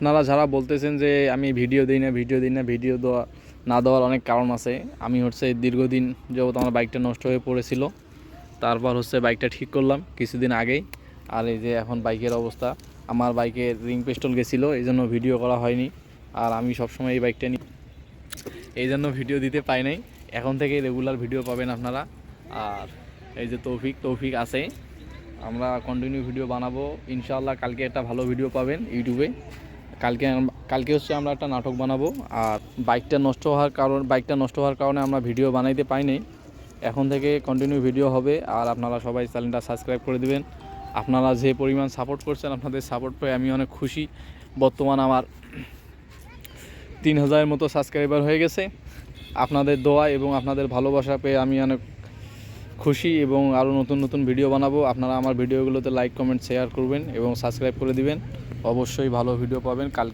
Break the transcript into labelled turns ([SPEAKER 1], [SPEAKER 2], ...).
[SPEAKER 1] আপনারা যারা বলতেছেন যে আমি ভিডিও দিই না, ভিডিও দিই না, ভিডিও দেওয়া, না দেওয়ার অনেক কারণ আছে। আমি হচ্ছে দীর্ঘদিন যাবত আমার বাইকটা নষ্ট হয়ে পড়েছিল। তারপর হচ্ছে বাইকটা ঠিক করলাম কিছুদিন আগেই। আর এই যে এখন বাইকের অবস্থা, আমার বাইকের রিং পিস্টল গেছিল, এই জন্য ভিডিও করা হয়নি। আর আমি সবসময় এই বাইকটা নিই। এই জন্য ভিডিও দিতে পাই নাই। এখন থেকে রেগুলার ভিডিও পাবেন আপনারা। আর এই যে তৌফিক তৌফিক আছে। আমরা কন্টিনিউ ভিডিও বানাবো। ইনশাআল্লাহ কালকে একটা ভালো ভিডিও পাবেন ইউটিউবে কালকে কালকে হচ্ছে আমরা একটা নাটক বানাবো, আর বাইকটা নষ্ট হওয়ার কারণ, বাইকটা নষ্ট হওয়ার কারণে আমরা ভিডিও বানাইতে পাইনি। এখন থেকে কন্টিনিউ ভিডিও হবে, আর আপনারা সবাই চ্যানেলটা সাবস্ক্রাইব করে দিবেন। আপনারা যে পরিমাণ সাপোর্ট করছেন, আপনাদের সাপোর্ট পেয়ে আমি অনেক খুশি। বর্তমান আমার তিন হাজারের মতো সাবস্ক্রাইবার হয়ে গেছে। আপনাদের দোয়া এবং আপনাদের ভালোবাসা পেয়ে আমি অনেক খুশি এবং আরও নতুন নতুন ভিডিও বানাবো। আপনারা আমার ভিডিওগুলোতে লাইক কমেন্ট শেয়ার করবেন এবং সাবস্ক্রাইব করে দিবেন। অবশ্যই ভালো ভিডিও পাবেন। কালকে